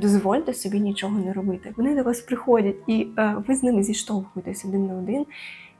Дозвольте собі нічого не робити. Вони до вас приходять, і е, ви з ними зіштовхуєтесь один на один,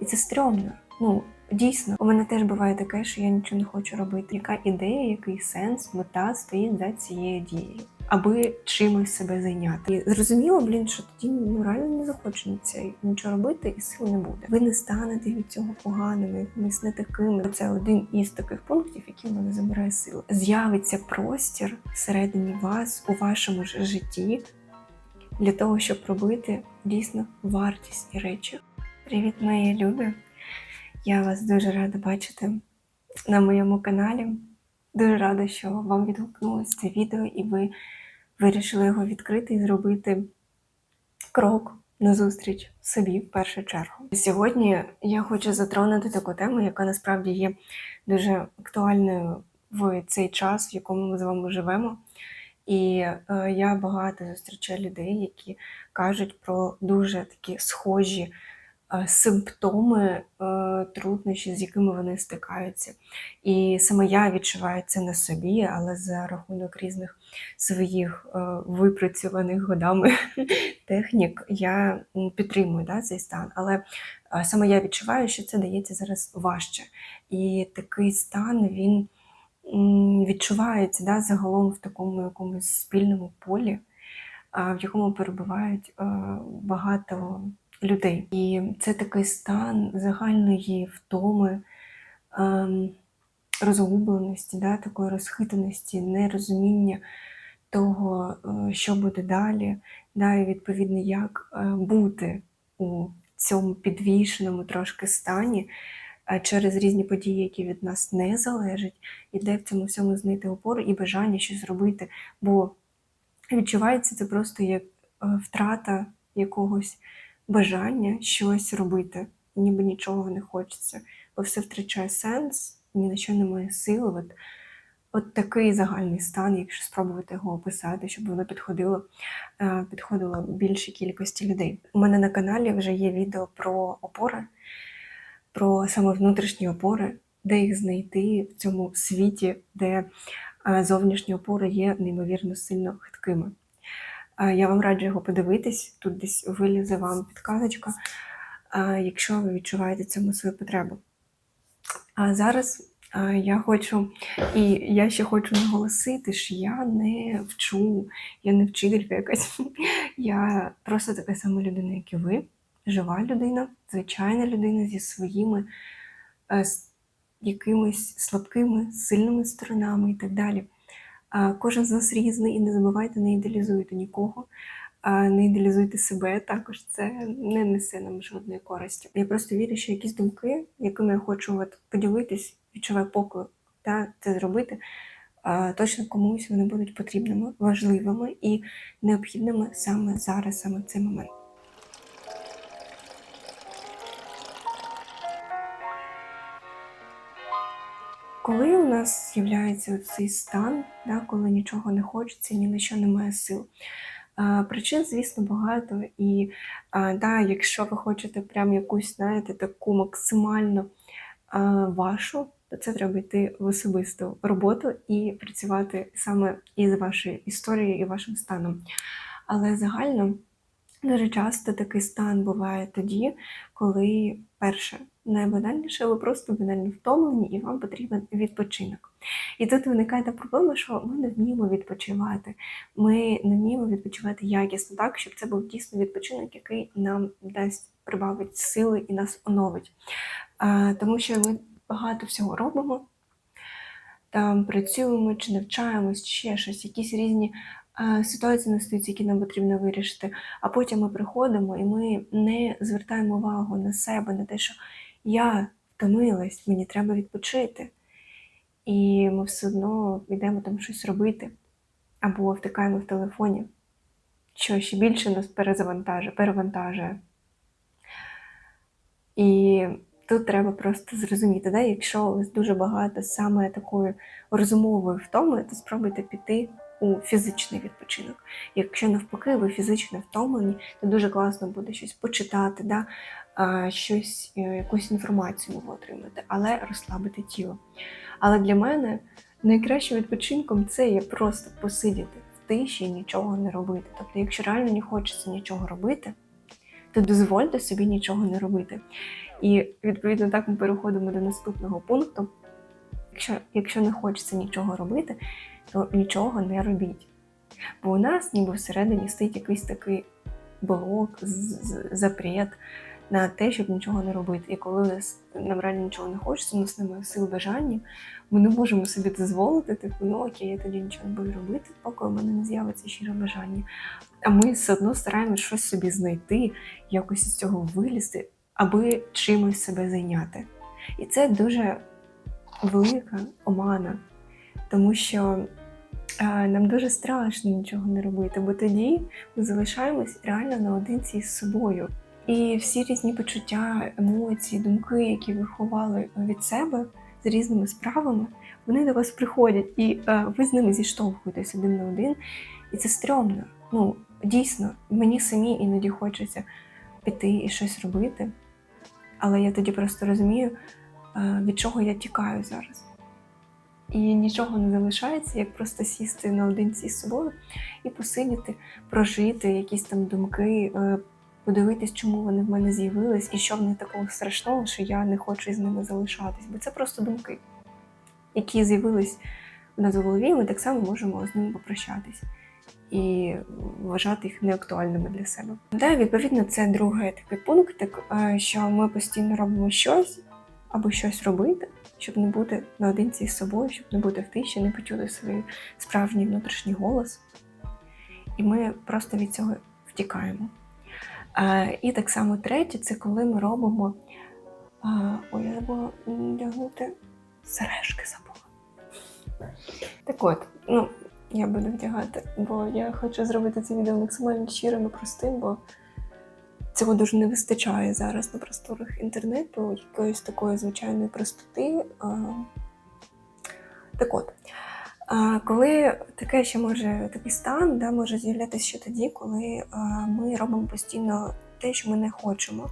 і це стрьомно. Ну дійсно, у мене теж буває таке, що я нічого не хочу робити. Яка ідея, який сенс, мета стоїть за цією дією, аби чимось себе зайняти. І зрозуміло, блін, що тоді ну реально не захочеться нічого робити, і сил не буде. Ви не станете від цього поганими, якимись не такими. Це один із таких пунктів, який в мене забирає сили. З'явиться простір всередині вас у вашому ж житті для того, щоб робити дійсно вартісні речі. Привіт, мої любі! Я вас дуже рада бачити на моєму каналі. Дуже рада, що вам відгукнулося це відео, і ви вирішили його відкрити і зробити крок назустріч собі в першу чергу. Сьогодні я хочу затронути таку тему, яка насправді є дуже актуальною в цей час, в якому ми з вами живемо. І е, я багато зустрічаю людей, які кажуть про дуже такі схожі симптоми е, труднощі, з якими вони стикаються. І саме я відчуваю це на собі, але за рахунок різних своїх е, випрацьованих годами технік я підтримую да, цей стан. Але е, саме я відчуваю, що це дається зараз важче. І такий стан він відчувається да, загалом в такому якомусь спільному полі, в якому перебувають е, багато людей. І це такий стан загальної втоми, ем, розгубленості, да, такої розхитаності, нерозуміння того, е, що буде далі, да, і відповідно, як е, бути у цьому підвішеному трошки стані е, через різні події, які від нас не залежать, і де в цьому всьому знайти опору і бажання щось зробити. Бо відчувається це просто як втрата якогось бажання щось робити, ніби нічого не хочеться, бо все втрачає сенс, ні на що немає сил. От, от такий загальний стан, якщо спробувати його описати, щоб воно підходило, е, підходило більшій кількості людей. У мене на каналі вже є відео про опори, про саме внутрішні опори, де їх знайти в цьому світі, де е, зовнішні опори є неймовірно сильно хиткими. Я вам раджу його подивитись, тут десь вилізе вам підказочка, якщо ви відчуваєте цьому свою потребу. А зараз я хочу, і я ще хочу наголосити, що я не вчу, я не вчителька якась. Я просто така сама людина, як і ви, жива людина, звичайна людина зі своїми е, якимись слабкими, сильними сторонами і так далі. Кожен з нас різний, і не забувайте, не ідеалізуйте нікого, не ідеалізуйте себе. Також це не несе нам жодної користі. Я просто вірю, що якісь думки, якими я хочу от поділитись, відчуваю поклик та це зробити. Точно комусь вони будуть потрібними, важливими і необхідними саме зараз, саме в цей момент. Коли у нас з'являється цей стан, да, коли нічого не хочеться, ні на що немає сил. Причин, звісно, багато. І да, якщо ви хочете прям якусь, знаєте, таку максимально вашу, то це треба йти в особисту роботу і працювати саме із вашою історією і вашим станом. Але загально дуже часто такий стан буває тоді, коли перше, найбанальніше, ви просто банально втомлені і вам потрібен відпочинок. І тут виникає та проблема, що ми не вміємо відпочивати. Ми не вміємо відпочивати якісно так, щоб це був дійсно відпочинок, який нам дасть прибавить сили і нас оновить. А, тому що ми багато всього робимо, там працюємо чи навчаємось, ще щось, якісь різні ситуації настаються, які нам потрібно вирішити. А потім ми приходимо і ми не звертаємо увагу на себе, на те, що я втомилась, мені треба відпочити. І ми все одно йдемо там щось робити або втикаємо в телефоні, що ще більше нас перезавантажує, перевантажує. І тут треба просто зрозуміти, да? якщо у вас дуже багато саме такої розумової втоми, то спробуйте піти у фізичний відпочинок. Якщо навпаки ви фізично втомлені, то дуже класно буде щось почитати, да? Щось, е, якусь інформацію ви отримати, але розслабити тіло. Але для мене найкращим відпочинком це є просто посидіти в тиші і нічого не робити. Тобто, якщо реально не хочеться нічого робити, то дозвольте собі нічого не робити. І відповідно так ми переходимо до наступного пункту. Якщо, якщо не хочеться нічого робити, то нічого не робіть. Бо у нас ніби всередині стоїть якийсь такий блок, запрет на те, щоб нічого не робити. І коли нам реально нічого не хочеться, у нас немає сил бажання, ми не можемо собі дозволити, типу, ну окей, я тоді нічого не буду робити, поки у мене не з'явиться щире бажання. А ми все одно стараємось щось собі знайти, якось із цього вилізти, аби чимось себе зайняти. І це дуже велика омана, тому що нам дуже страшно нічого не робити, бо тоді ми залишаємось реально наодинці з собою. І всі різні почуття, емоції, думки, які ви ховали від себе з різними справами, вони до вас приходять, і е, ви з ними зіштовхуєтесь один на один. І це стрьомно. Ну, дійсно, мені самі іноді хочеться піти і щось робити. Але я тоді просто розумію, е, від чого я тікаю зараз. І нічого не залишається, як просто сісти наодинці з собою і посидіти, прожити якісь там думки, е, подивитись, чому вони в мене з'явились, і що в них такого страшного, що я не хочу з ними залишатись. Бо це просто думки, які з'явились в нас в голові, і ми так само можемо з ними попрощатись і вважати їх неактуальними для себе. Да, відповідно, це другий такий пункт, е, що ми постійно робимо щось або щось робити, щоб не бути наодинці з собою, щоб не бути в тиші, не почути свій справжній внутрішній голос. І ми просто від цього втікаємо. І так само третє, це коли ми робимо. Ой, я забула вдягнути сережки забула. Так от, ну, я буду вдягати, бо я хочу зробити це відео максимально щирим і простим, бо цього дуже не вистачає зараз на просторах інтернету, якоїсь такої звичайної простоти. Так от, коли таке ще може такий стан, да, може з'являтися ще тоді, коли ми робимо постійно те, що ми не хочемо.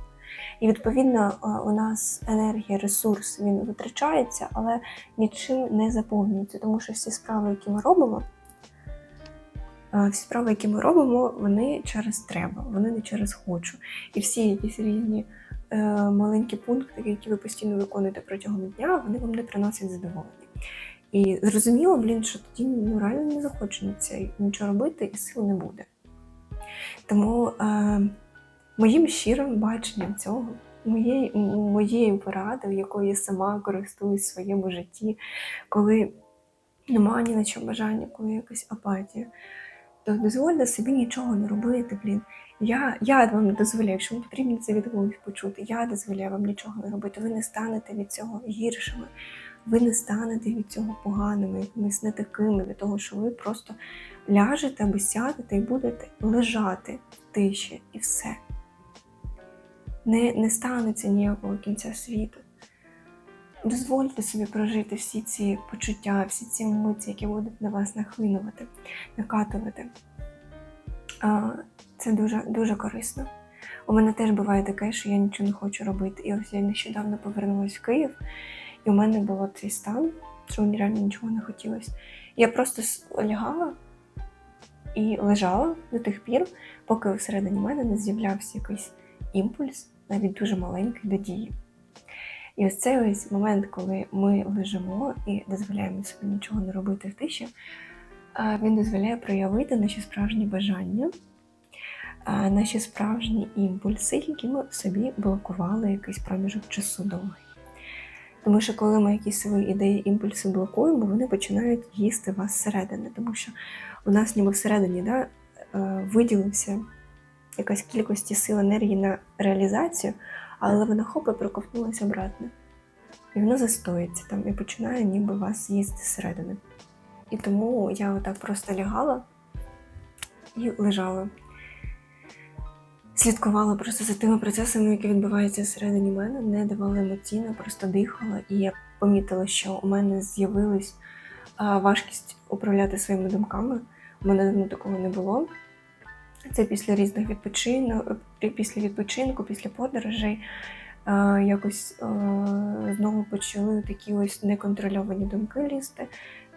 І відповідно у нас енергія, ресурс він витрачається, але нічим не заповнюється, тому що всі справи, які ми робимо, всі справи, які ми робимо, вони через треба, вони не через хочу. І всі якісь різні е, маленькі пункти, які ви постійно виконуєте протягом дня, вони вам не приносять задоволення. І зрозуміло, блін, що тоді ну, реально не захочеться нічого робити, і сил не буде. Тому е, моїм щирим баченням цього, моєю, моєю порадою, якою я сама користуюсь в своєму житті, коли немає ні на що бажання, коли якась апатія, то дозвольте собі нічого не робити, блін. Я, я вам дозволяю, якщо вам потрібно це від почути, я дозволяю вам нічого не робити. Ви не станете від цього гіршими, ви не станете від цього поганими, якимись не такими, від того, що ви просто ляжете або сядете і будете лежати в тиші і все. Не, не станеться ніякого кінця світу. Дозвольте собі прожити всі ці почуття, всі ці емоції, які будуть на вас нахлинувати, накатувати. Це дуже, дуже корисно. У мене теж буває таке, що я нічого не хочу робити. І ось я нещодавно повернулася в Київ, і у мене було цей стан, що мені реально нічого не хотілося. Я просто лягала і лежала до тих пір, поки всередині мене не з'являвся якийсь імпульс, навіть дуже маленький до дії. І ось цей ось момент, коли ми лежимо і дозволяємо собі нічого не робити в тиші, він дозволяє проявити наші справжні бажання, наші справжні імпульси, які ми в собі блокували якийсь проміжок часу довгий. Тому що коли ми якісь свої ідеї, імпульси блокуємо, вони починають їсти вас зсередини, тому що у нас ніби всередині да, е, виділився якась кількості сил енергії на реалізацію, але вона хоп і проковтнулася обратно. І воно застоїться там і починає ніби вас їсти зсередини. І тому я отак просто лягала і лежала. Слідкувала просто за тими процесами, які відбуваються всередині мене, не давала емоційно, просто дихала. І я помітила, що у мене з'явилась важкість управляти своїми думками. У мене давно такого не було. Це після різних відпочинок, після відпочинку, після подорожей. Якось знову почали такі ось неконтрольовані думки лізти,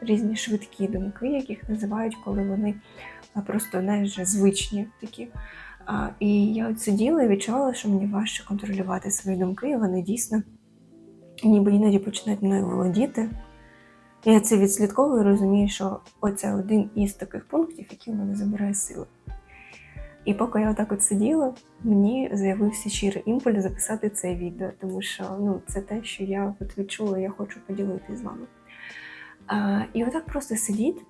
різні швидкі думки, яких називають, коли вони просто вже звичні такі. І я от сиділа і відчувала, що мені важче контролювати свої думки, і вони дійсно ніби іноді починають мною володіти. Я це відслідковую і розумію, що оце один із таких пунктів, який в мене забирає сили. І поки я отак от сиділа, мені з'явився щирий імпульс записати це відео, тому що ну, це те, що я от відчула, я хочу поділитися з вами. А, і отак просто сидіть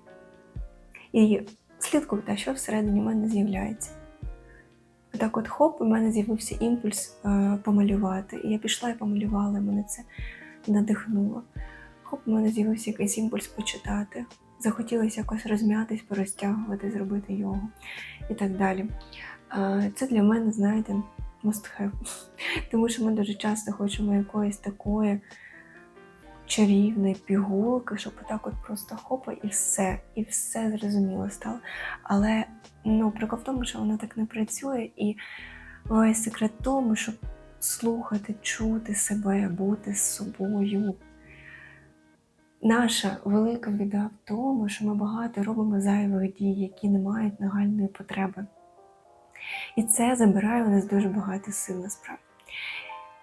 і слідкуйте, що всередині мене з'являється. Отак от хоп, у мене з'явився імпульс е, помалювати. І я пішла і помалювала, і мене це надихнуло. Хоп, у мене з'явився якийсь імпульс почитати. Захотілося якось розм'ятись, порозтягувати, зробити йогу і так далі. Е, Це для мене, знаєте, must have. Тому що ми дуже часто хочемо якоїсь такої чарівної пігулки, щоб отак от просто хопа і все, і все зрозуміло стало. Але ну, прикол в тому, що воно так не працює, і весь секрет тому, щоб слухати, чути себе, бути з собою. Наша велика біда в тому, що ми багато робимо зайвих дій, які не мають нагальної потреби. І це забирає у нас дуже багато сил насправді.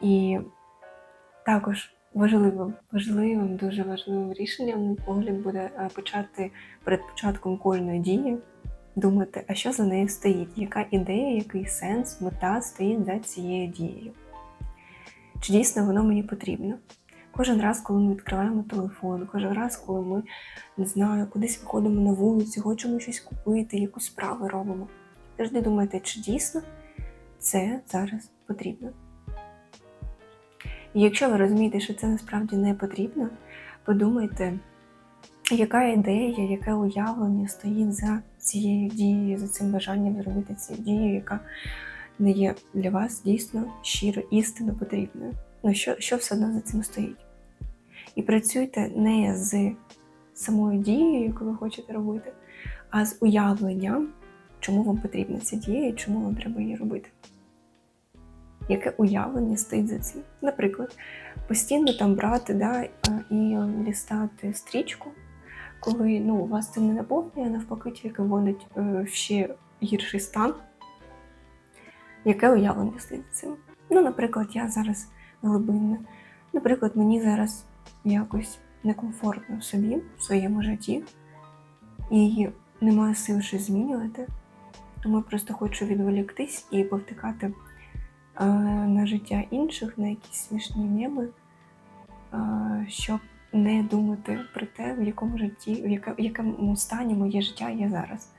І також важливим, важливим, дуже важливим рішенням, на погляд, буде е, почати перед початком кожної дії думати, а що за нею стоїть, яка ідея, який сенс, мета стоїть за цією дією. Чи дійсно воно мені потрібно? Кожен раз, коли ми відкриваємо телефон, кожен раз, коли ми не знаю, кудись виходимо на вулицю, хочемо щось купити, якусь справу робимо. Завжди думайте, чи дійсно це зараз потрібно. І якщо ви розумієте, що це насправді не потрібно, подумайте, яка ідея, яке уявлення стоїть за цією дією, за цим бажанням зробити цю дію, яка не є для вас дійсно щиро, істинно потрібною. Ну, що, що все одно за цим стоїть? І працюйте не з самою дією, яку ви хочете робити, а з уявленням, чому вам потрібна ця дія і чому вам треба її робити. Яке уявлення стоїть за цим? Наприклад, постійно там брати да, е, і лістати стрічку, коли ну, вас це не наповнює, навпаки, тільки вводить е, в ще гірший стан. Яке уявлення стоїть за цим? Ну, наприклад, я зараз глибинна. Наприклад, мені зараз якось некомфортно в собі, в своєму житті, і немає сил щось змінювати. Тому я просто хочу відволіктись і повтикати е, на життя інших, на якісь смішні меми, щоб не думати про те, в якому житті, в, якому стані моє життя є зараз.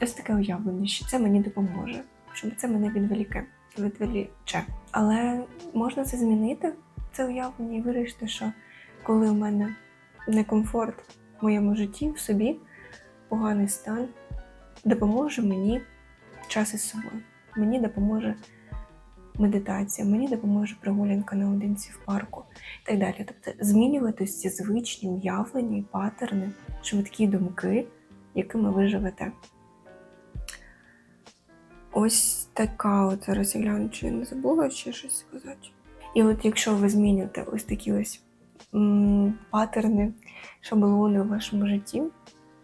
Ось таке уявлення, що це мені допоможе, щоб це мене відволіке, відволіче. Але можна це змінити, це уявлення, і вирішити, що коли у мене некомфорт в моєму житті, в собі, поганий стан, допоможе мені час із собою. Мені допоможе медитація, мені допоможе прогулянка наодинці в парку і так далі. Тобто змінювати ці звичні уявлення і патерни, швидкі думки, якими ви живете. Ось така от зараз я гляну, чи я не забула ще щось сказати. І от якщо ви зміните ось такі ось м, патерни, шаблони у вашому житті,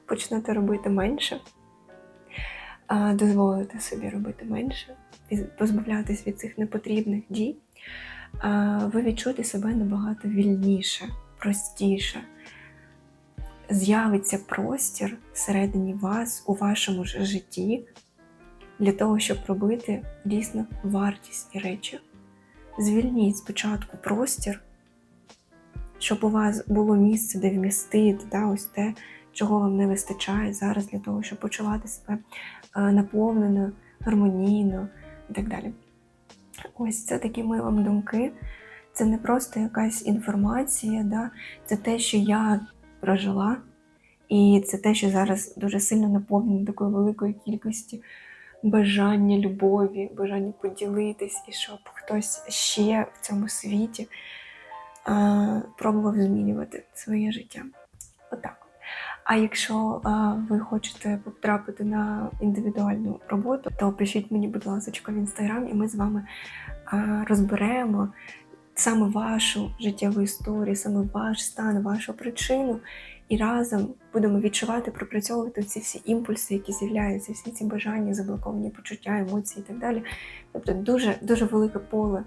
почнете робити менше, дозволите собі робити менше, позбавлятись від цих непотрібних дій, ви відчуєте себе набагато вільніше, простіше. З'явиться простір всередині вас у вашому житті для того, щоб робити дійсно вартісні речі. Звільніть спочатку простір, щоб у вас було місце, де вмістити да, ось те, чого вам не вистачає зараз для того, щоб почувати себе е, наповнено, гармонійно і так далі. Ось це такі мої вам думки. Це не просто якась інформація, да? це те, що я прожила, і це те, що зараз дуже сильно наповнено такою великою кількістю бажання любові, бажання поділитись, і щоб хтось ще в цьому світі а, пробував змінювати своє життя. А якщо а, ви хочете потрапити на індивідуальну роботу, то пишіть мені, будь ласка, в інстаграм, і ми з вами а, розберемо саме вашу життєву історію, саме ваш стан, вашу причину, і разом будемо відчувати, пропрацьовувати ці всі імпульси, які з'являються, всі ці бажання, заблоковані почуття, емоції і так далі. Тобто дуже дуже велике поле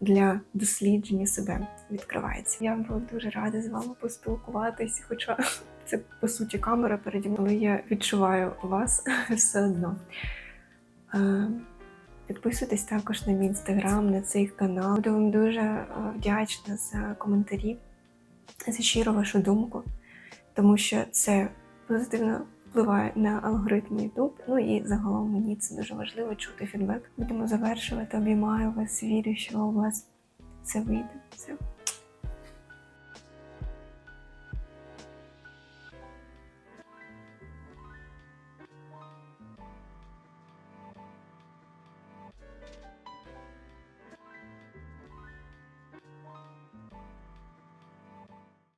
для дослідження себе відкривається. Я була дуже рада з вами поспілкуватись, хоча це по суті камера переді але я відчуваю вас все одно. Е, Підписуйтесь також на мій інстаграм, на цей канал. Буду вам дуже е, вдячна за коментарі, за щиру вашу думку, тому що це позитивно впливає на алгоритм YouTube. Ну і загалом мені це дуже важливо чути фідбек. Будемо завершувати. Обіймаю вас, вірю, що у вас все вийде. Все.